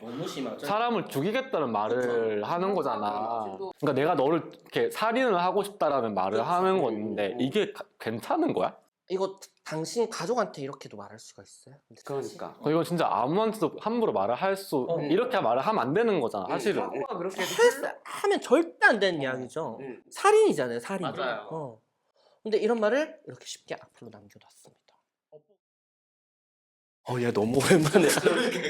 너무 심하죠. 사람을 죽이겠다는 말을 그쵸. 하는 거잖아. 그쵸. 그러니까 내가 너를 이렇게 살인을 하고 싶다라는 말을 그쵸. 하는 건데 음. 이게 가- 괜찮은 거야? 이거 당신 가족한테 이렇게도 말할 수가 있어요? 근데 그러니까. 이거 진짜 아무한테도 함부로 말을 할 수 어. 이렇게 말을 하면 안 되는 거잖아 사실은. 사고가 그렇게 헬스 하면 절대 안 되는 이야기죠. 응. 살인이잖아요, 살인. 맞아요. 어. 근데 이런 말을 이렇게 쉽게 앞으로 남겨놨습니다. 어, 얘 너무 오랜만에.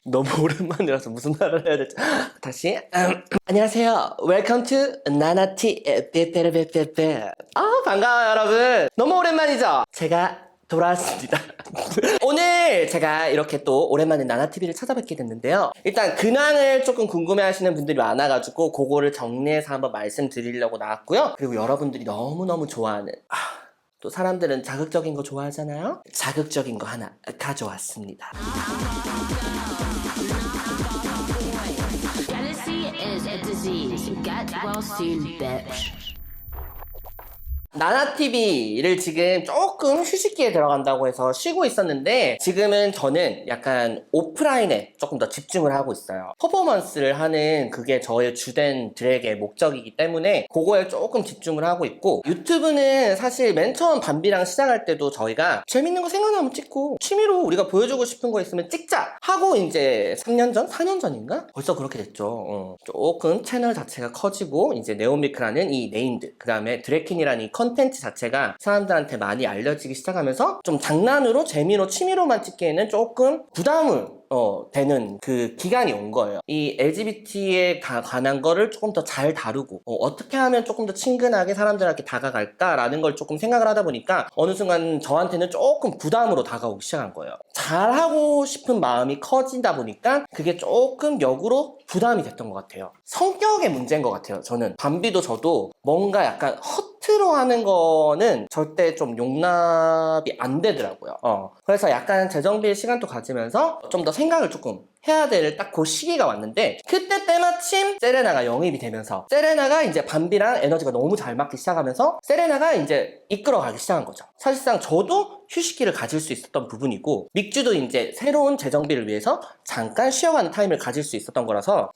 너무 오랜만이라서 무슨 말을 해야 될지. 다시. 안녕하세요. Welcome to 나나티 빼빼빼빼빼. 아, 반가워요, 여러분. 너무 오랜만이죠? 제가 돌아왔습니다. 오늘 제가 이렇게 또 오랜만에 나나TV를 찾아뵙게 됐는데요. 일단 근황을 조금 궁금해 하시는 분들이 많아가지고 그거를 정리해서 한번 말씀드리려고 나왔고요. 그리고 여러분들이 너무너무 좋아하는 아, 또 사람들은 자극적인 거 좋아하잖아요. 자극적인 거 하나 가져왔습니다. 나나TV를 지금 조금 휴식기에 들어간다고 해서 쉬고 있었는데 지금은 저는 약간 오프라인에 조금 더 집중을 하고 있어요. 퍼포먼스를 하는 그게 저의 주된 드랙의 목적이기 때문에 그거에 조금 집중을 하고 있고 유튜브는 사실 맨 처음 밤비랑 시작할 때도 저희가 재밌는 거 생각나면 찍고 취미로 우리가 보여주고 싶은 거 있으면 찍자 하고 이제 3년 전? 4년 전인가? 벌써 그렇게 됐죠. 어. 조금 채널 자체가 커지고 이제 네온미크라는 이 네임드 그 다음에 드래킨이라는 이 컨텐츠 자체가 사람들한테 많이 알려지기 시작하면서 좀 장난으로 재미로 취미로만 찍기에는 조금 부담을 어, 되는 그 기간이 온 거예요. 이 LGBT에 관한 거를 조금 더 잘 다루고 어, 떻게 하면 조금 더 친근하게 사람들한테 다가갈까라는 걸 조금 생각을 하다 보니까 어느 순간 저한테는 조금 부담으로 다가오기 시작한 거예요. 잘하고 싶은 마음이 커지다 보니까 그게 조금 역으로 부담이 됐던 것 같아요. 성격의 문제인 것 같아요. 저는 밤비도 저도 뭔가 약간 허트로 하는 거는 절대 좀 용납이 안 되더라고요. 어. 그래서 약간 재정비의 시간도 가지면서 좀더 생 각을 조금 해야 될 딱 그 시기가 왔는데 그때 때마침 세레나가 영입이 되면서 세레나가 이제 밤비랑 에너지가 너무 잘 맞기 시작하면서 세레나가 이제 이끌어가기 시작한 거죠. 사실상 저도 휴식기를 가질 수 있었던 부분이고 믹주도 이제 새로운 재정비를 위해서 잠깐 쉬어가는 타임을 가질 수 있었던 거라서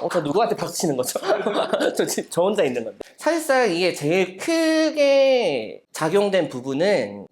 어, 저 누구한테 박수 치는 거죠? 저, 지- 저 혼자 있는 건데. 사실상 이게 제일 크게 작용된 부분은, 아,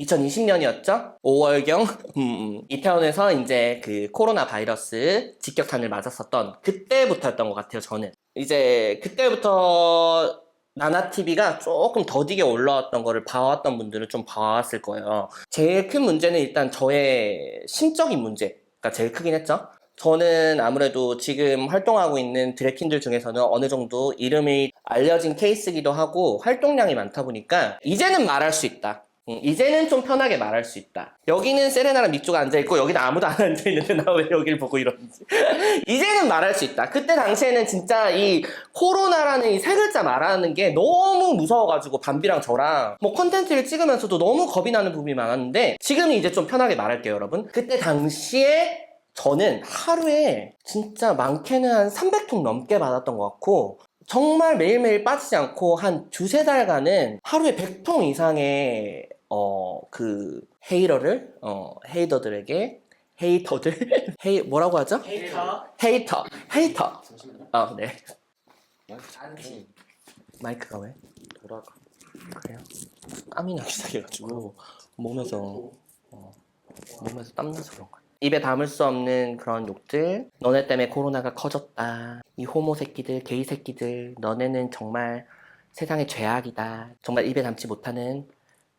2020년이었죠? 5월경, 음, 이태원에서 이제 그 코로나 바이러스 직격탄을 맞았었던 그때부터였던 것 같아요, 저는. 이제 그때부터 나나TV가 조금 더디게 올라왔던 거를 봐왔던 분들은 좀 봐왔을 거예요. 제일 큰 문제는 일단 저의 심적인 문제가 제일 크긴 했죠. 저는 아무래도 지금 활동하고 있는 드래킨들 중에서는 어느 정도 이름이 알려진 케이스기도 하고 활동량이 많다 보니까 이제는 말할 수 있다. 음, 이제는 좀 편하게 말할 수 있다. 여기는 세레나랑 믹주가 앉아있고 여기는 아무도 안 앉아있는데 나 왜 여기를 보고 이러는지. 이제는 말할 수 있다. 그때 당시에는 진짜 이 코로나라는 이 세 글자 말하는 게 너무 무서워가지고 밤비랑 저랑 뭐 컨텐츠를 찍으면서도 너무 겁이 나는 부분이 많았는데 지금은 이제 좀 편하게 말할게요 여러분. 그때 당시에 저는 하루에 진짜 많게는 한 300통 넘게 받았던 것 같고 정말 매일매일 빠지지 않고 한 두세 달간은 하루에 100통 이상의 어 그 헤이러를 어 헤이더들에게 헤이터들 헤이 뭐라고 하죠? 헤이터. 헤이터 헤이터 잠시만요. 아 네. 마이크가 왜? 돌아가. 그래요? 땀이 나기 시작해가지고 몸에서 어, 몸에서 땀나서 그런 거야. 입에 담을 수 없는 그런 욕들. 너네 때문에 코로나가 커졌다. 이 호모 새끼들, 게이 새끼들. 너네는 정말 세상의 죄악이다. 정말 입에 담지 못하는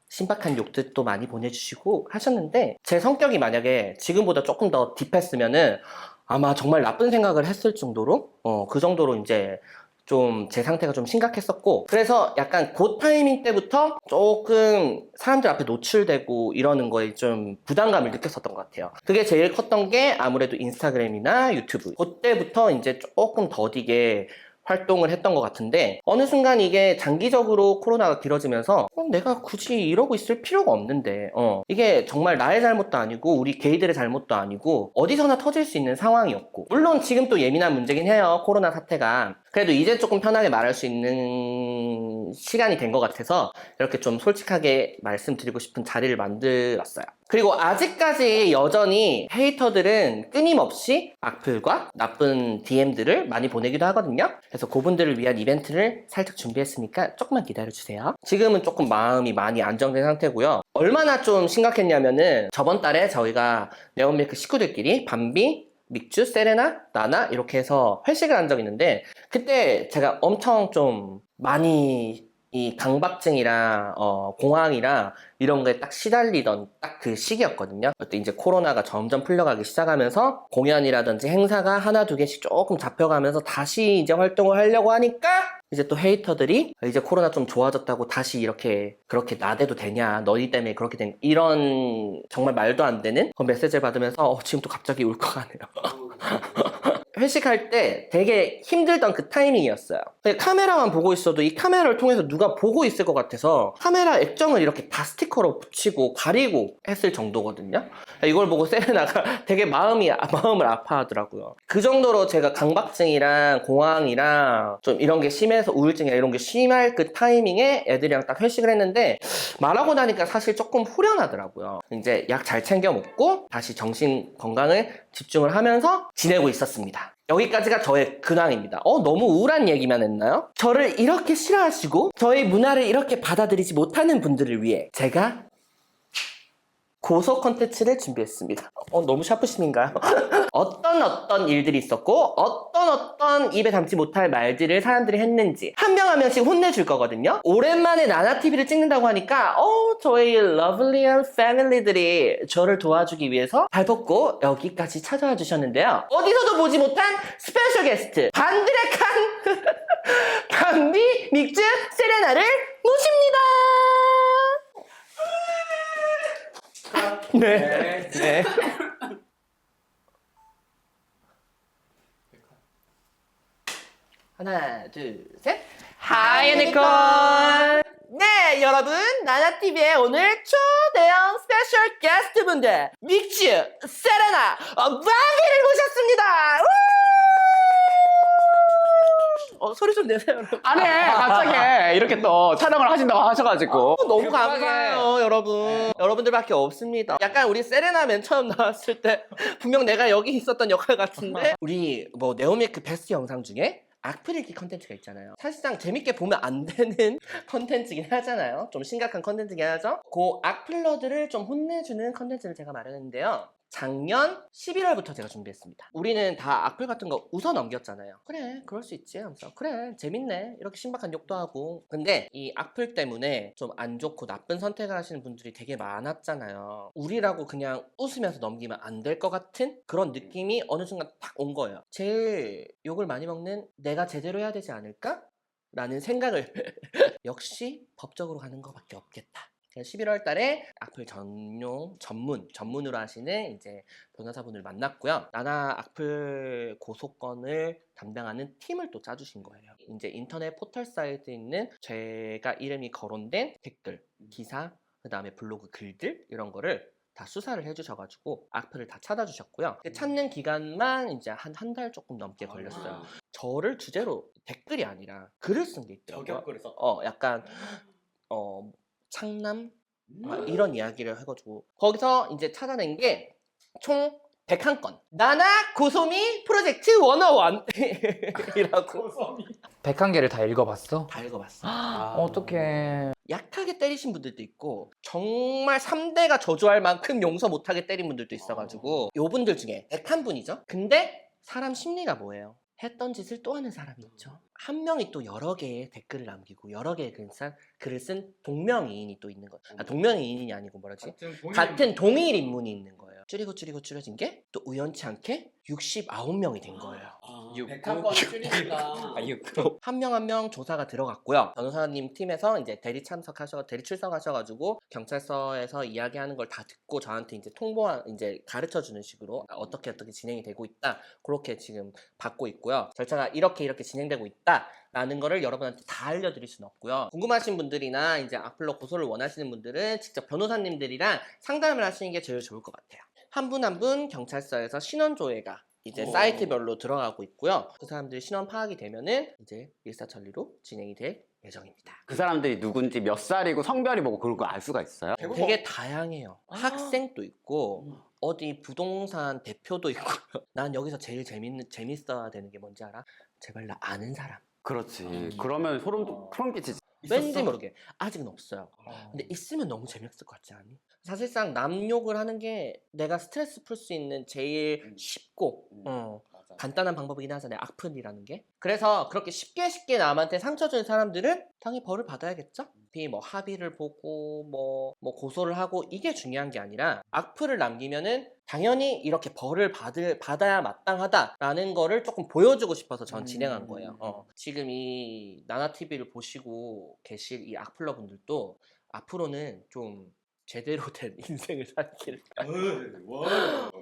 신박한 욕들도 많이 보내주시고 하셨는데 제 성격이 만약에 지금보다 조금 더 딥했으면은 아마 정말 나쁜 생각을 했을 정도로 어, 그 정도로 이제 좀 제 상태가 좀 심각했었고 그래서 약간 그 타이밍 때부터 조금 사람들 앞에 노출되고 이러는 거에 좀 부담감을 느꼈었던 것 같아요. 그게 제일 컸던 게 아무래도 인스타그램이나 유튜브. 그때부터 이제 조금 더디게 활동을 했던 것 같은데 어느 순간 이게 장기적으로 코로나가 길어지면서 어, 내가 굳이 이러고 있을 필요가 없는데 어, 이게 정말 나의 잘못도 아니고 우리 게이들의 잘못도 아니고 어디서나 터질 수 있는 상황이었고 물론 지금 또 예민한 문제긴 해요 코로나 사태가. 그래도 이제 조금 편하게 말할 수 있는 시간이 된 것 같아서 이렇게 좀 솔직하게 말씀드리고 싶은 자리를 만들었어요 그리고 아직까지 여전히 헤이터들은 끊임없이 악플과 나쁜 DM들을 많이 보내기도 하거든요. 그래서 그분들을 위한 이벤트를 살짝 준비했으니까 조금만 기다려주세요. 지금은 조금 마음이 많이 안정된 상태고요. 얼마나 좀 심각했냐면은 저번 달에 저희가 네온밀크 식구들끼리 밤비, 믹주, 세레나, 나나 이렇게 해서 회식을 한 적이 있는데 그때 제가 엄청 좀 많이 이 강박증이랑 어, 공황이랑 이런 거에 딱 시달리던 딱 그 시기였거든요. 그때 이제 코로나가 점점 풀려가기 시작하면서 공연이라든지 행사가 하나 두 개씩 조금 잡혀가면서 다시 이제 활동을 하려고 하니까 이제 또 헤이터들이 이제 코로나 좀 좋아졌다고 다시 이렇게 그렇게 나대도 되냐 너희 때문에 그렇게 된 이런 정말 말도 안 되는 그런 메시지를 받으면서 어, 지금 또 갑자기 울컥하네요. 회식할 때 되게 힘들던 그 타이밍이었어요. 카메라만 보고 있어도 이 카메라를 통해서 누가 보고 있을 것 같아서 카메라 액정을 이렇게 다 스티커로 붙이고 가리고 했을 정도거든요. 이걸 보고 세레나가 되게 마음이 마음을 아파하더라고요. 그 정도로 제가 강박증이랑 공황이랑 좀 이런 게 심해서 우울증이나 이런 게 심할 그 타이밍에 애들이랑 딱 회식을 했는데 말하고 나니까 사실 조금 후련하더라고요. 이제 약 잘 챙겨 먹고 다시 정신 건강을 집중을 하면서 지내고 있었습니다. 여기까지가 저의 근황입니다. 어, 너무 우울한 얘기만 했나요? 저를 이렇게 싫어하시고 저의 문화를 이렇게 받아들이지 못하는 분들을 위해 제가 고소 컨텐츠를 준비했습니다. 어, 너무 샤프심인가요? 어떤 어떤 일들이 있었고 어떤 어떤 입에 담지 못할 말들을 사람들이 했는지 한 명 한 명씩 혼내줄 거거든요. 오랜만에 나나TV를 찍는다고 하니까 어 저희 러블리한 패밀리들이 저를 도와주기 위해서 발벗고 여기까지 찾아와 주셨는데요. 어디서도 보지 못한 스페셜 게스트 반드레칸 밤비 믹즈 세레나를 모십니다. 네. 네. 하나, 둘, 셋. 하이, 니콘! 네, 여러분. 나나TV의 오늘 초대형 스페셜 게스트분들, 믹즈, 세레나, 어, 바비를 모셨습니다! 우! 어, 소리 좀 내세요, 여러분. 아니 갑자기 이렇게 또 촬영을 하신다고 하셔가지고 어, 너무 급하게. 감사해요, 여러분. 여러분들밖에 없습니다. 약간 우리 세레나 맨 처음 나왔을 때 분명 내가 여기 있었던 역할 같은데 우리 뭐 네오미크 베스트 영상 중에 악플 읽기 컨텐츠가 있잖아요. 사실상 재밌게 보면 안 되는 컨텐츠긴 하잖아요. 좀 심각한 컨텐츠긴 하죠. 그 악플러들을 좀 혼내주는 컨텐츠를 제가 마련했는데요. 작년 11월부터 제가 준비했습니다. 우리는 다 악플 같은 거 웃어 넘겼잖아요. 그래, 그럴 수 있지. 하면서 그래, 재밌네. 이렇게 신박한 욕도 하고. 근데 이 악플 때문에 좀 안 좋고 나쁜 선택을 하시는 분들이 되게 많았잖아요. 우리라고 그냥 웃으면서 넘기면 안 될 것 같은 그런 느낌이 어느 순간 딱 온 거예요. 제일 욕을 많이 먹는 내가 제대로 해야 되지 않을까? 라는 생각을 역시 법적으로 가는 것밖에 없겠다. 11월 달에 악플 전용 전문 전문으로 하시는 이제 변호사분을 만났고요. 나나 악플 고소건을 담당하는 팀을 또 짜주신 거예요. 이제 인터넷 포털 사이트에 있는 제가 이름이 거론된 댓글, 기사, 그 다음에 블로그 글들 이런 거를 다 수사를 해주셔가지고 악플을 다 찾아주셨고요. 그 찾는 기간만 이제 한 한 달 조금 넘게 걸렸어요. 저를 주제로 댓글이 아니라 글을 쓴 게 있더라고요. 저격글을 썼 어, 약간 어 창남? 막 이런 이야기를 해가지고 거기서 이제 찾아낸 게총 101건. 나나 고소미 프로젝트 101이라고. 101개를 다 읽어봤어? 다 읽어봤어. 어떡해. 약하게 때리신 분들도 있고 정말 3대가 저주할 만큼 용서 못하게 때린 분들도 있어가지고 요 분들 중에 101분이죠. 근데 사람 심리가 뭐예요? 했던 짓을 또 하는 사람이 있죠 한 명이 또 여러 개의 댓글을 남기고 여러 개의 글을 쓴, 글을 쓴 동명이인이 또 있는 거죠 아, 동명이인이 아니고 뭐라지? 같은 동일 인물이 있는 거예요. 줄이고 줄이고 줄여진 게 또 우연치 않게 69명이 된 거예요. 육, 백한권 줄이니까 한명 한 명 조사가 들어갔고요. 변호사님 팀에서 이제 대리 참석하셔, 대리 출석하셔가지고 경찰서에서 이야기하는 걸 다 듣고 저한테 이제 통보, 이제 가르쳐 주는 식으로 어떻게 어떻게 진행이 되고 있다. 그렇게 지금 받고 있고요. 절차가 이렇게 이렇게 진행되고 있다. 라는 거를 여러분한테 다 알려드릴 수는 없고요. 궁금하신 분들이나 이제 악플로 고소를 원하시는 분들은 직접 변호사님들이랑 상담을 하시는 게 제일 좋을 것 같아요. 한 분 한 분 경찰서에서 신원조회가 이제 오. 사이트별로 들어가고 있고요. 그 사람들이 신원 파악이 되면은 이제 일사천리로 진행이 될 예정입니다. 그 사람들이 누군지 몇 살이고 성별이 뭐고 그런 거 알 수가 있어요? 되게 다양해요. 학생도 있고 어디 부동산 대표도 있고 난 여기서 제일 재밌는 재밌어야 되는 게 뭔지 알아? 제발 나 아는 사람. 그렇지. 그러면 소름 소름 끼치지. 왠지 모르게 아직은 없어요. 근데 있으면 너무 재밌을 것 같지 않니? 사실상 남 욕을 하는 게 내가 스트레스 풀 수 있는 제일 쉽고 어, 간단한 방법이긴 하잖아요. 악플이라는 게. 그래서 그렇게 쉽게 쉽게 남한테 상처 준 사람들은 당연히 벌을 받아야겠죠? 비뭐 합의를 보고 뭐, 뭐 고소를 하고 이게 중요한 게 아니라 악플을 남기면은 당연히 이렇게 벌을 받을, 받아야 마땅하다라는 거를 조금 보여주고 싶어서 전 진행한 거예요. 어. 지금 이 나나TV를 보시고 계실 이 악플러 분들도 앞으로는 좀 제대로 된 인생을 살기를.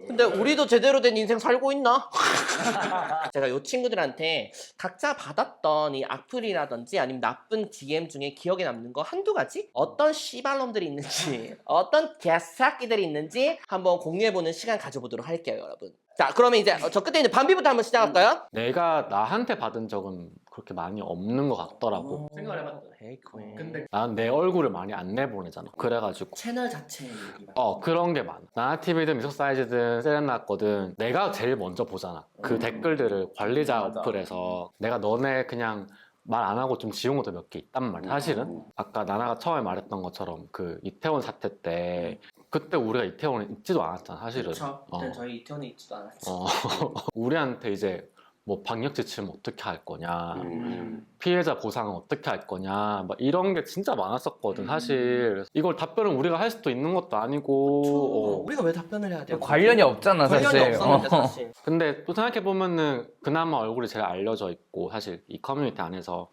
근데 우리도 제대로 된 인생 살고 있나? 제가 이 친구들한테 각자 받았던 이 악플이라든지 아니면 나쁜 DM 중에 기억에 남는 거 한두 가지? 어떤 씨발놈들이 있는지, 어떤 개새끼들이 있는지 한번 공유해보는 시간 가져보도록 할게요, 여러분. 자, 그러면 이제 저 끝에 있는 반비부터 한번 시작할까요? 내가 나한테 받은 적은 그렇게 많이 없는 것 같더라고. 생각을 해봤던 헤이 퀸. 난내 얼굴을 많이 안 내보내잖아. 그래가지고 채널 얘기만. 어 그런 게 많아. 나나TV든 미소사이즈든 세렌나 거든 내가 제일 먼저 보잖아. 그 댓글들을 관리자 어플에서 내가 너네 그냥 말 안 하고 좀 지운 것도 몇 개 있단 말이야. 사실은 아까 나나가 처음에 말했던 것처럼 그 이태원 사태 때 그때 우리가 이태원에 있지도 않았잖아. 사실은. 그렇죠. 어. 그때 저희 이태원에 있지도 않았지. 어, 우리한테 이제 뭐 방역 지침 어떻게 할 거냐, 음. 피해자 보상은 어떻게 할 거냐, 막 이런 게 진짜 많았었거든, 사실. 이걸 답변을 우리가 할 수도 있는 것도 어, 아니고. 우리가 왜 답변을 해야 돼요? 관련이 없잖아 관련이 사실. 없었는데 어. 사실. 근데 또 생각해 보면은 그나마 얼굴이 제일 알려져 있고, 사실 이 커뮤니티 안에서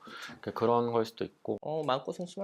그런 걸 수도 있고. 어 마음고생 했어.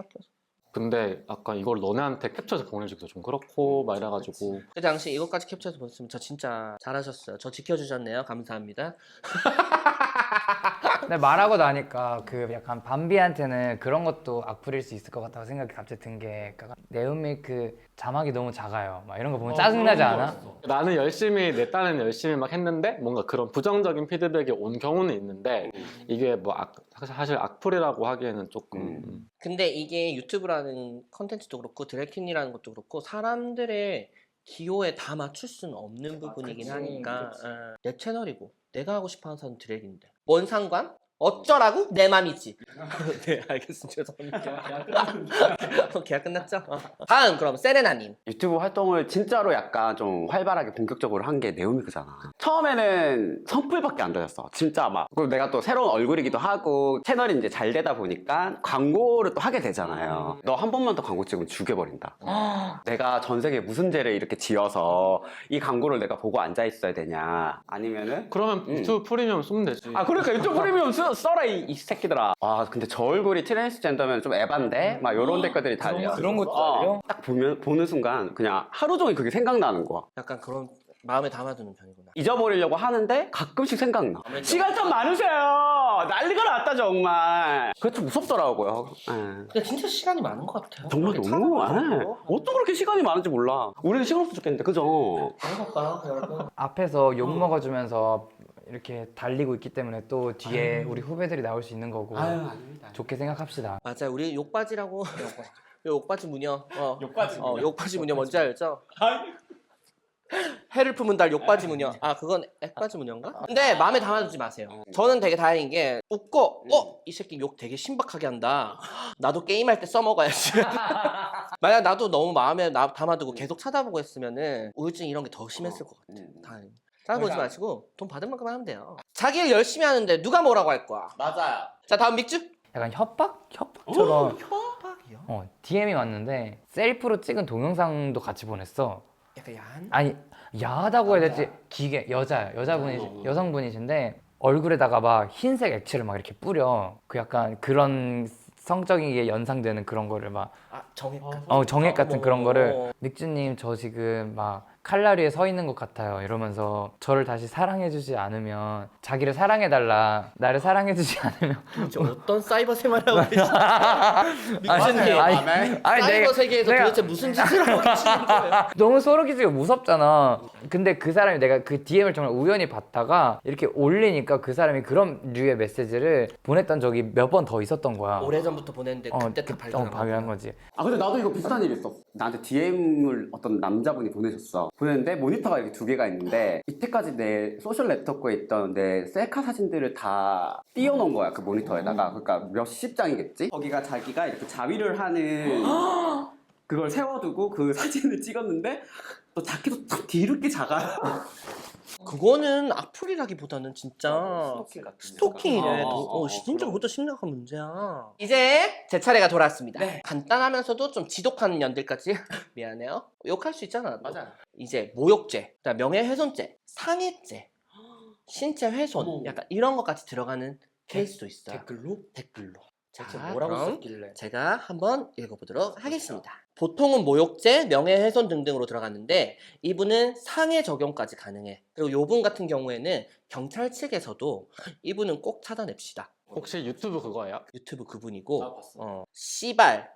근데 아까 이걸 너네한테 cap처해서 보내주기도 좀 그렇고, 막 이래가지고. 그 당시 이것까지 캡처해서 보셨으면 저 진짜 잘하셨어요. 저 지켜주셨네요. 감사합니다. 근데 말하고 나니까 그 약간 밤비한테는 그런 것도 악플일 수 있을 것 같다고 생각이 갑자기 든 게 네온밀 그 자막이 너무 작아요. 막 이런 거 보면 짜증나지 않아? 나는 열심히 내 딴에는 열심히 막 했는데 뭔가 그런 부정적인 피드백이 온 경우는 있는데 이게 뭐 악, 사실 악플이라고 하기에는 조금 음. 근데 이게 유튜브라는 컨텐츠도 그렇고 드래킨이라는 것도 그렇고 사람들의 기호에 다 맞출 수는 없는 부분이긴 그치, 하니까 그치. 어, 내 채널이고 내가 하고 싶어 하는 사람 드래기인데 뭔 상관? 어쩌라고? 내 맘이지. 네 알겠습니다. 죄송합니다. 계약 끝났죠? 어. 다음 그럼 세레나님. 유튜브 활동을 진짜로 약간 좀 활발하게 본격적으로 한 게 네오미크잖아. 처음에는 선풀밖에 안 다녔어. 진짜 막. 그리고 내가 또 새로운 얼굴이기도 하고 채널이 이제 잘 되다 보니까 광고를 또 하게 되잖아요. 너 한 번만 더 광고 찍으면 죽여버린다. 내가 전 세계에 무슨 죄를 이렇게 지어서 이 광고를 내가 보고 앉아 있어야 되냐. 아니면은 그러면 음. 유튜브 프리미엄 쓰면 되지 아 그러니까 유튜브 프리미엄 써, 써라 이, 이 새끼들아 아 근데 저 얼굴이 트랜스젠더면 좀 에반데? 막 이런 댓글들이 달려 그런 것도 어, 달려? 딱 보면, 보는 순간 그냥 하루 종일 그게 생각나는 거야 약간 그런 마음에 담아두는 편이구나. 잊어버리려고 하는데 가끔씩 생각나 시간 좀 많으세요 난리가 났다 정말 그게 좀 무섭더라고요 예. 근데 진짜 시간이 많은 것 같아요. 정말 그렇게 너무 찾아보고. 예. 어쩜 그렇게 시간이 많은지 몰라 우리는 시간 없어 죽겠는데 그죠? 해볼까요, 여러분? 앞에서 욕 먹어주면서 이렇게 달리고 있기 때문에 또 뒤에 우리 후배들이 나올 수 있는 거고 아닙니다 좋게 생각합시다. 맞아요. 우리 욕바지라고. 욕바지 무녀. 어. 무녀. 어, 욕바지 무녀 뭔지 알죠? 해를 품은 달 욕바지 무녀. 아, 그건 액바지 무녀인가? 근데 마음에 담아두지 마세요. 저는 되게 다행인 게 웃고, 어? 이 새끼 욕 되게 신박하게 한다. 나도 게임할 때 써먹어야지. 만약 나도 너무 마음에 나- 담아두고 계속 찾아보고 했으면은 우울증 이런 게 더 심했을 것 같아. 다행. 찾아보지 마시고 돈 받은 만큼 하면 돼요. 자기 일 열심히 하는데 누가 뭐라고 할 거야? 맞아요 자, 다음 믹주. 약간 협박? 협박처럼 협박이요? 어, DM이 왔는데 셀프로 찍은 동영상도 같이 보냈어. 약간 야한? 아니 야하다고 해야 될지 기계 여자야 여자분이 여성분이신데 얼굴에다가 막 흰색 액체를 막 이렇게 뿌려 그 약간 그런 성적이게 연상되는 그런 거를 막 아, 정액 같은 어, 정액 같은 그런 거를 어머. 믹주님 저 지금 막 칼날 위에 서 있는 것 같아요. 이러면서 저를 다시 사랑해주지 않으면 자기를 사랑해달라. 나를 사랑해주지 않으면 도대체 어떤 사이버 생활을 하고 계시는 아니, 아니, 아니, 사이버 내가- 세계에서 내가- 도대체 무슨 짓을 하고 계시는 거예요? 너무 소름 끼치고 무섭잖아. 근데 그 사람이 내가 그 DM을 정말 우연히 봤다가 이렇게 올리니까 그 사람이 그런 류의 메시지를 보냈던 적이 몇 번 더 있었던 거야. 오래전부터 보냈는데 어, 그때 그- 다 발견한 어, 발견한 거야. 거지. 아 근데 나도 이거 비슷한 일 있어. 나한테 DM을 어떤 남자분이 보내셨어. 보냈는데 모니터가 이렇게 두 개가 있는데 이때까지 내 소셜 네트워크에 있던 내 셀카 사진들을 다 띄워놓은 거야 그 모니터에다가. 그러니까 몇십 장이겠지. 거기가 자기가 이렇게 자위를 하는 그걸 세워두고 그 사진을 찍었는데 또 작기도 참 뒤늦게 작아요. 그거는 악플이라기보다는 진짜 스토킹 같은 스토킹이래. 어, 도- 어, 어, 어, 진짜 그럼. 그것도 심각한 문제야. 이제 제 차례가 돌아왔습니다. 네. 간단하면서도 좀 지독한 년들까지 미안해요. 욕할 수 있잖아. 또. 맞아. 이제 모욕죄, 그다음 명예훼손죄, 상해죄, 신체 훼손, 어머. 약간 이런 것까지 들어가는 케이스도 있어요. 댓글로? 댓글로. 대체 자, 뭐라고 그럼 썼길래? 제가 한번 읽어보도록 하겠습니다. 보통은 모욕죄, 명예훼손 등등으로 들어갔는데 이분은 상해 적용까지 가능해. 그리고 요분 같은 경우에는 경찰 측에서도 이분은 꼭 찾아냅시다. 혹시 유튜브 그거예요? 유튜브 그분이고 아, 봤어. 어, 씨발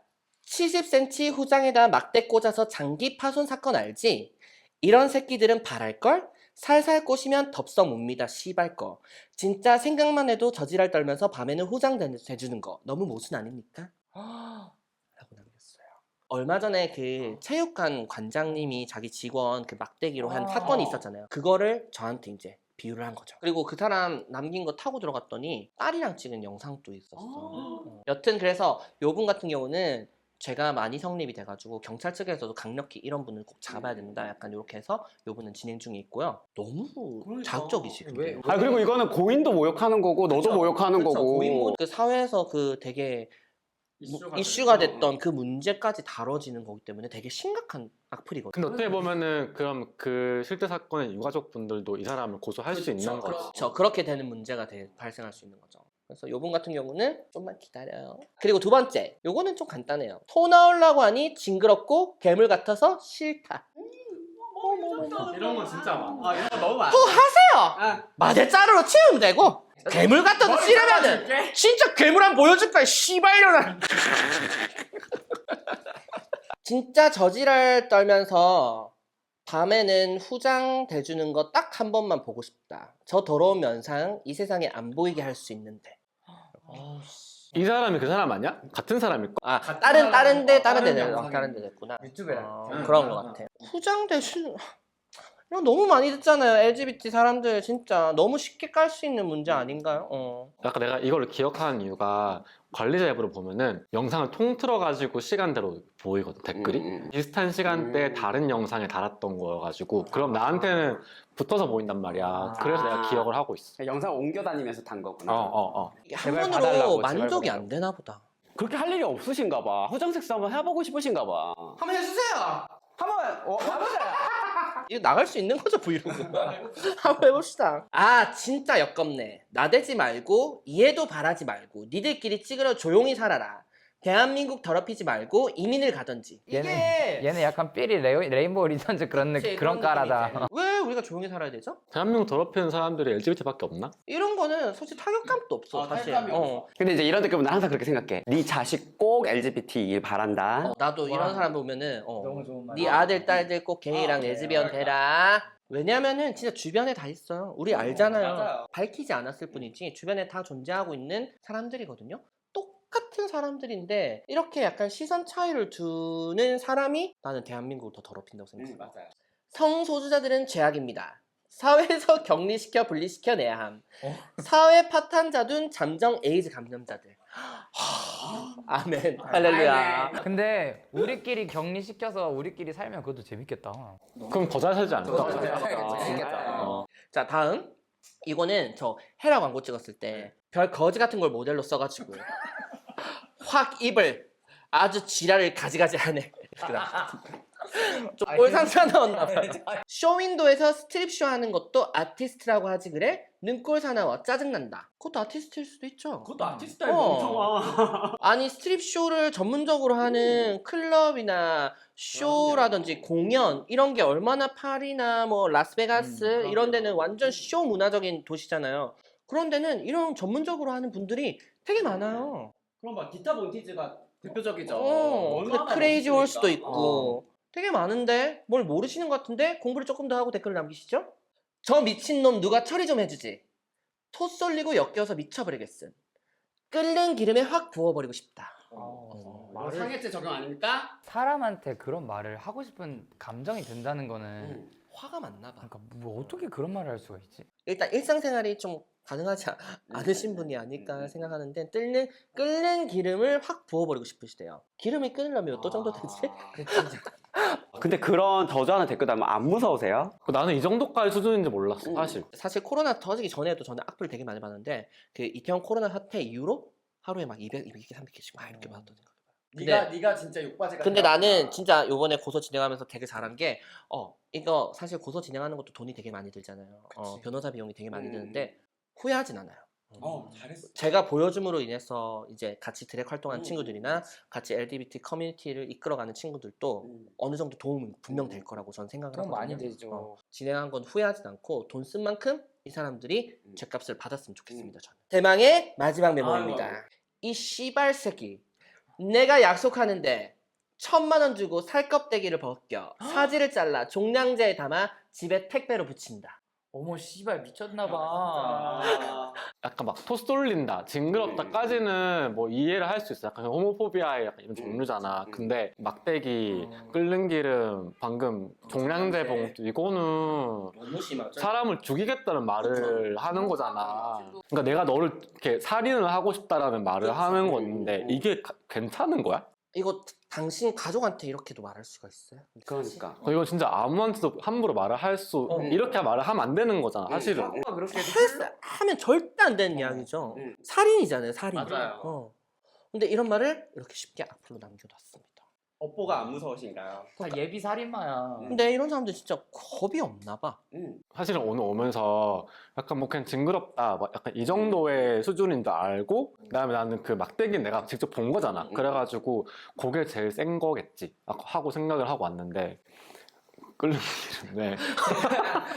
70cm 후장에다 막대 꽂아서 장기 파손 사건 알지? 이런 새끼들은 바랄걸? 살살 꼬시면 덥석 뭡니다 씨발 거 진짜 생각만 해도 저지랄 떨면서 밤에는 후장 대- 대주는 거 너무 모순 아닙니까? 얼마 전에 그 체육관 관장님이 자기 직원 그 막대기로 한 아. 사건이 있었잖아요 그거를 저한테 이제 비유를 한 거죠 그리고 그 사람 남긴 거 타고 들어갔더니 딸이랑 찍은 영상도 있었어 어. 여튼 그래서 요 분 같은 경우는 죄가 많이 성립이 돼가지고 경찰 측에서도 강력히 이런 분을 꼭 잡아야 된다 약간 이렇게 해서 요 분은 진행 중에 있고요 너무 자극적이지 근데. 아 그리고 이거는 고인도 모욕하는 거고 너도 그쵸? 모욕하는 그쵸, 거고. 고인물 그 사회에서 그 되게 무- 이슈가 됐던 그 문제까지 다뤄지는 거기 때문에 되게 심각한 악플이거든요. 근데 어떻게 보면은 그럼 그 실제 사건의 유가족 분들도 이 사람을 고소할 수 있는 거지. 그렇죠. 그렇게 되는 문제가 돼- 발생할 수 있는 거죠. 그래서 요분 같은 경우는 좀만 기다려요. 그리고 두 번째, 요거는 좀 간단해요. 토 나오려고 하니 징그럽고 괴물 같아서 싫다. 이런 건 진짜 많아. 아 이런 거 너무 많아. 토 하세요. 마대 자루로 치우면 되고 괴물 같아서 싫으면은 진짜 괴물 한 번 보여줄 거야. 씨발려나. 진짜 저지랄 떨면서 밤에는 후장 대주는 거 딱 한 번만 보고 싶다. 저 더러운 면상 이 세상에 안 보이게 할 수 있는데. 이 사람이 그 사람 아니야? 같은 사람일 거. 아 다른 다른 데 다른 데 다른 냈- 영상이 다른 데 냈구나. 유튜브에 어, 응. 그런 것 같아. 후장 대신 이거 너무 많이 듣잖아요. LGBT 사람들 진짜 너무 쉽게 깔 수 있는 문제 아닌가요? 어. 약간 내가 이걸 기억하는 이유가 관리자 앱으로 보면은 영상을 통틀어 가지고 시간대로 보이거든 댓글이 음, 음. 비슷한 시간대에 음. 다른 영상에 달았던 거여가지고 그럼 나한테는 붙어서 보인단 말이야. 그래서 내가 아. 기억을 하고 있어. 영상 옮겨 다니면서 단 거구나. 어어 어. 이게 한 제발 번으로 봐달라고, 만족이 안 되나 보다. 그렇게 할 일이 없으신가 봐. 섹스 한번 해보고 싶으신가 봐. 한번 해주세요. 한번 어, 해보자. 이거 나갈 수 있는 거죠 브이로그? 한번 해봅시다. 아 진짜 역겹네. 나대지 말고 이해도 바라지 말고 니들끼리 찌그러 조용히 살아라 대한민국 더럽히지 말고 이민을 가던지 얘는 얘는 약간 삐리 레이, 레인보우 리턴즈 그런 그치, 느낌 그런 까라다. 느낌이지. 왜 우리가 조용히 살아야 되죠? 대한민국 더럽히는 사람들이 LGBT밖에 없나? 이런 거는 솔직히 타격감도 없어 어, 사실 타격감이 어. 근데 이제 이런 느낌은 난 항상 그렇게 생각해. 네 자식 꼭 LGBT이길 바란다. 어, 나도 와. 이런 사람 보면은 어. 너무 좋은 말. 네 아들 딸들 꼭 게이랑 아, 네, 레즈비언 되라 왜냐면은 진짜 주변에 다 있어요 우리 알잖아요 맞아요. 밝히지 않았을 뿐이지 주변에 다 존재하고 있는 사람들이거든요 똑같은 사람들인데 이렇게 약간 시선 차이를 두는 사람이 나는 대한민국을 더 더럽힌다고 생각해요 맞아요. 성소수자들은 죄악입니다 사회에서 격리시켜 분리시켜 내야 함 어? 사회 파탄자 둔 잠정 에이즈 감염자들 아멘 할렐루야 근데 우리끼리 격리시켜서 우리끼리 살면 그것도 재밌겠다. 그럼 더 잘 살지 않을까? 재밌겠다. 어. 자 다음 이거는 저 헤라 광고 찍었을 때 별 거지 같은 걸 모델로 써가지고 확 입을 아주 지랄을 가지가지 하네 좀 꼴상사 나왔나 봐요. 쇼윈도에서 스트립쇼 하는 것도 아티스트라고 하지 그래? 눈꼴 사나워 짜증난다. 그것도 아티스트일 수도 있죠. 그것도 아티스트 어. 아니 스트립쇼를 전문적으로 하는 클럽이나 쇼라든지 공연 이런 게 얼마나 파리나 뭐 라스베가스 음, 이런 데는 완전 쇼 문화적인 도시잖아요. 그런 데는 이런 전문적으로 하는 분들이 되게 많아요. 그럼 막 기타 본티즈가 대표적이죠. 어, 근데 얼마나 크레이지. 홀스도 있고 어. 되게 많은데 뭘 모르시는 것 같은데 공부를 조금 더 하고 댓글 남기시죠? 저 미친놈 누가 처리 좀 해주지. 토 쏠리고 엮여서 미쳐버리겠음. 끓는 기름에 확 부어버리고 싶다. 어, 말을- 상해죄 적용 아닙니까? 사람한테 그런 말을 하고 싶은 감정이 든다는 거는 음. 화가 많나 봐. 그러니까 뭐 어떻게 그런 말을 할 수가 있지? 일단 일상생활이 좀 가능하지 않- 않으신 분이 아닐까 생각하는데 끓는 끓는 기름을 확 부어버리고 싶으시대요. 기름이 끓으려면 몇도 정도 되지? 근데 그런 저주하는 댓글 달면 안 무서우세요? 나는 이 정도까지 수준인지 몰랐어 음. 사실. 사실 코로나 터지기 전에도 저는 악플 되게 많이 받았는데 그 이태원 코로나 사태 이후로 하루에 막 200, 200개, 300개씩 막 이렇게 받았던 생각. 네가 네가 진짜 욕바지가 근데 나는 진짜 요번에 고소 진행하면서 되게 잘한 게, 어, 이거 사실 고소 진행하는 것도 돈이 되게 많이 들잖아요. 어, 변호사 비용이 되게 많이 음. 드는데, 후회하진 않아요. 어 잘했어. 제가 보여줌으로 인해서 이제 같이 드랙 활동하는 음. 친구들이나 같이 LGBT 커뮤니티를 이끌어가는 친구들도 음. 어느 정도 도움은 분명 될 거라고 저는 생각을 도움 하거든요. 많이 되죠. 어, 진행한 건 후회하진 않고 돈 쓴 만큼 이 사람들이 음. 죗값을 받았으면 좋겠습니다. 저는. 대망의 마지막 메모입니다. 이 씨발 새끼. 내가 약속하는데 천만 원 주고 살 껍데기를 벗겨 사지를 잘라 종량제에 담아 집에 택배로 붙인다. 어머 씨발 미쳤나봐. 아. 약간 막 토 쏠린다, 징그럽다까지는 뭐 이해를 할 수 있어. 약간 호모포비아의 약간 이런 음. 종류잖아. 음. 근데 막대기, 어. 끓는 기름, 방금 종량제 봉투 이거는 너무 심하죠. 사람을 죽이겠다는 말을 그쵸. 하는 거잖아. 그러니까 내가 너를 이렇게 살인을 하고 싶다라는 말을 그쵸. 하는 음, 건데 음. 이게 가- 괜찮은 거야? 이거 당신 가족한테 이렇게도 말할 수가 있어요? 그러니까. 어, 이건 진짜 아무한테도 함부로 말을 할 수 어. 이렇게 말을 하면 안 되는 거잖아 사실은 음. 그렇게 헬스 하면 절대 안 되는 이야기죠. 음. 살인이잖아요, 살인. 맞아요. 어. 근데 이런 말을 이렇게 쉽게 앞으로 남겨놨습니다. 업보가 안 무서우신가요? 다 예비 살인마야. 음. 근데 이런 사람들 진짜 겁이 없나 봐. 음. 사실은 오늘 오면서 약간 뭐 그냥 징그럽다 막 약간 이 정도의 수준인 줄 알고 그다음에 나는 그 막대기는 내가 직접 본 거잖아 음. 그래가지고 그게 제일 센 거겠지 하고 생각을 하고 왔는데 끓는 기름 네.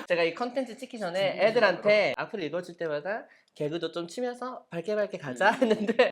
제가 이 컨텐츠 찍기 전에 애들한테 앞을 읽어줄 때마다 개그도 좀 치면서 밝게 밝게 가자 했는데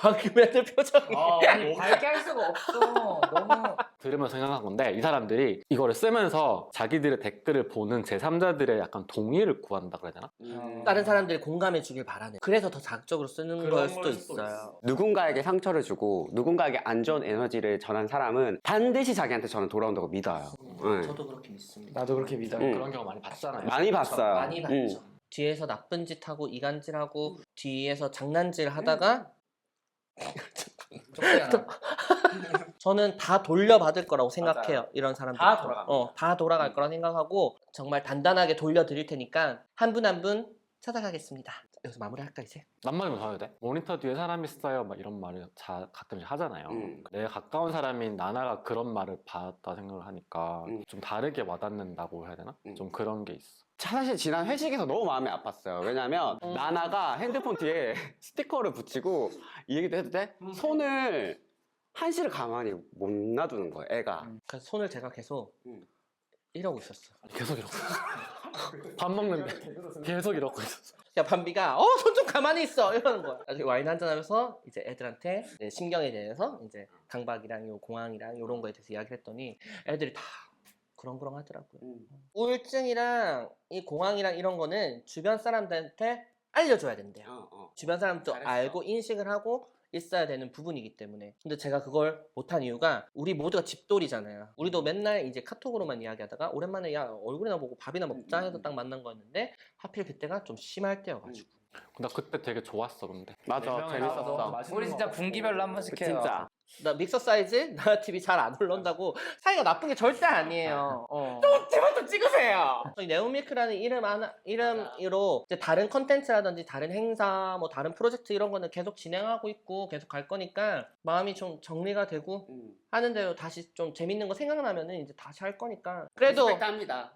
방금 애들 표정이 아니 밝게 할 수가 없어. 너무 들으면 서 생각한 건데 이 사람들이 이거를 쓰면서 자기들의 댓글을 보는 제3자들의 약간 동의를 구한다 그래야 되나? 음. 다른 사람들이 공감해 주길 바라는 그래서 더 자극적으로 쓰는 그런 걸 수도 걸 수도 있어요. 누군가에게 상처를 주고 누군가에게 안 좋은 에너지를 전한 사람은 반드시 자기한테 저는 돌아온다고 믿어요. 응. 저도 그렇게 믿습니다. 나도 그렇게 믿어. 음. 그런 경우 많이 봤잖아요 많이 봤어요. 많이 봤죠. 음. 뒤에서 나쁜 짓 하고 이간질 하고 뒤에서 장난질 하다가 적대하나. 저는 다 돌려받을 거라고 생각해요. 이런 사람들. 다 돌아갑니다. 어, 다 돌아갈 거라 생각하고 정말 단단하게 돌려드릴 테니까 한 분 한 분 찾아가겠습니다. 여기서 마무리할까 이제? 낱말이면 더 해야 돼? 모니터 뒤에 사람 있어요 막 이런 말을 자, 가끔씩 하잖아요 음. 내가 가까운 사람인 나나가 그런 말을 받았다 생각을 하니까 음. 좀 다르게 와닿는다고 해야 되나? 음. 좀 그런 게 있어 사실 지난 회식에서 너무 마음이 아팠어요. 왜냐면 어. 나나가 핸드폰 뒤에 스티커를 붙이고 이 얘기도 해도 돼? 손을 한시를 가만히 못 놔두는 거예요. 애가. 그래서 손을 제가 계속 음. 이러고 있었어. 계속 이러고 있어 밥 먹는데 계속 이러고 있었어 야 반비가 어 손 좀 가만히 있어 이러는 거야. 나중에 와인 한잔 하면서 이제 애들한테 이제 신경에 대해서 이제 강박이랑 요 공황이랑 이런 거에 대해서 이야기를 했더니 애들이 다 그렁그렁 하더라고요. 음. 우울증이랑 이 공황이랑 이런 거는 주변 사람들한테 알려줘야 된대요. 어, 어. 주변 사람도 잘했어. 알고 인식을 하고 있어야 되는 부분이기 때문에. 근데 제가 그걸 못한 이유가 우리 모두가 집돌이잖아요. 우리도 맨날 이제 카톡으로만 이야기하다가 오랜만에 야 얼굴이나 보고 밥이나 먹자 해서 딱 만난 거였는데 하필 그때가 좀 심할 때여가지고. 나 그때 되게 좋았어 근데 맞아 네 재밌었어 우리 진짜 거 분기별로 한 번씩 해요. 진짜 나 믹서 사이즈 나 TV 잘 안 올라온다고 사이가 나쁜 게 절대 아니에요. 어. 좀 제발 좀 찍으세요. 저희 네오밀크라는 이름 하나 이름으로 이제 다른 컨텐츠라든지 다른 행사 뭐 다른 프로젝트 이런 거는 계속 진행하고 있고 계속 갈 거니까 마음이 좀 정리가 되고 음. 하는 대로 다시 좀 재밌는 거 생각나면은 이제 다시 할 거니까 그래도 합니다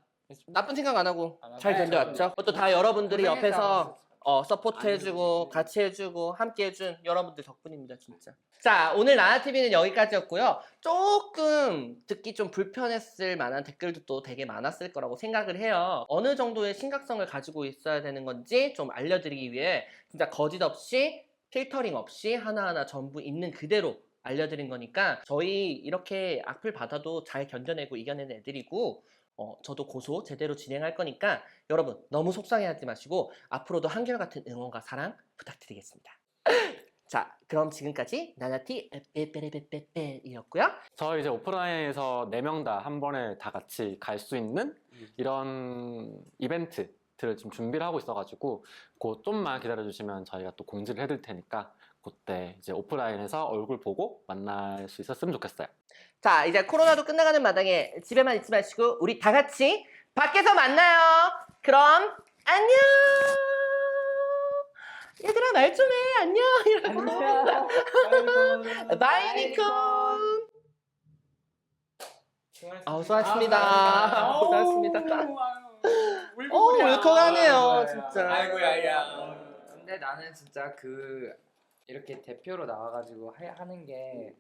나쁜 생각 안 하고 안 하고. 잘 견뎌왔죠. 또다 여러분들이 고생했다, 옆에서 어, 서포트 해주고 같이 해주고 함께 해준 여러분들 덕분입니다 진짜. 자 오늘 나나TV는 여기까지였고요. 조금 듣기 좀 불편했을 만한 댓글도 또 되게 많았을 거라고 생각을 해요. 어느 정도의 심각성을 가지고 있어야 되는 건지 좀 알려드리기 위해 진짜 거짓 없이 필터링 없이 하나하나 전부 있는 그대로 알려드린 거니까 저희 이렇게 악플 받아도 잘 견뎌내고 이겨내는 애들이고 어, 저도 고소 제대로 진행할 거니까 여러분 너무 속상해하지 마시고 앞으로도 한결같은 응원과 사랑 부탁드리겠습니다. 자, 그럼 지금까지 나나티 빼빼빼빼빼이었고요. 저희 이제 오프라인에서 네 명 다 한 번에 다 같이 갈 수 있는 이런 이벤트들을 지금 준비를 하고 있어가지고 그 좀만 기다려주시면 저희가 또 공지를 해드릴 테니까 그때 이제 오프라인에서 얼굴 보고 만날 수 있었으면 좋겠어요. 자, 이제 코로나도 끝나가는 마당에 집에만 있지 마시고 우리 다 같이 밖에서 만나요. 그럼 안녕. 얘들아 말 좀 해. 안녕. 이러고. 바이 니콘. 아, 수고하셨습니다. 수고하셨습니다. 오, 울컥하네요, 진짜. 아이고야, 근데 나는 진짜 그 이렇게 대표로 나와가지고 하, 하는 게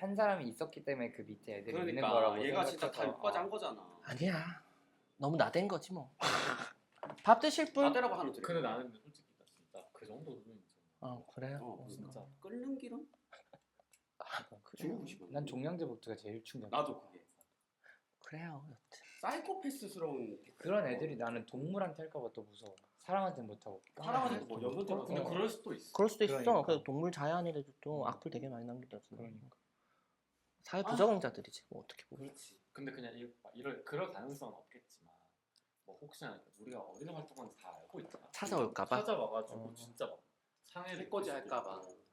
한 사람이 있었기 때문에 그 밑에 애들이 있는 거라고 생각해서. 한 거잖아 아니야. 너무 나댄 거지 뭐. 밥 드실 분? 나대라고 하는 소리 근데 나는 솔직히 나 진짜 그 정도는 어, 그래요? 어, 진짜 끓는 기름? 그래요. 난 종량제 보트가 제일 충격. 나도 그게 그래요. 여튼. 사이코패스스러운 그런 애들이 나는 동물한테 할까봐 또 무서워. 사람한테 못하고. 사람한테 뭐 연변태 같은 근데 거. 그럴 수도 있어. 그럴 수도 있어. 그러니까. 그 동물 자연이라도 또 악플 되게 많이 남기더라고. 그러니까. 사회 부적응자들이지 뭐 어떻게 보면. 그렇지. 근데 그냥 이, 이럴 그럴 가능성은 없겠지만 뭐 혹시나 우리가 어디서 활동하는지 다 알고 있잖아. 찾아올까봐? 찾아와가지고 어. 진짜 막 상해를 해코지 할까봐. 있고.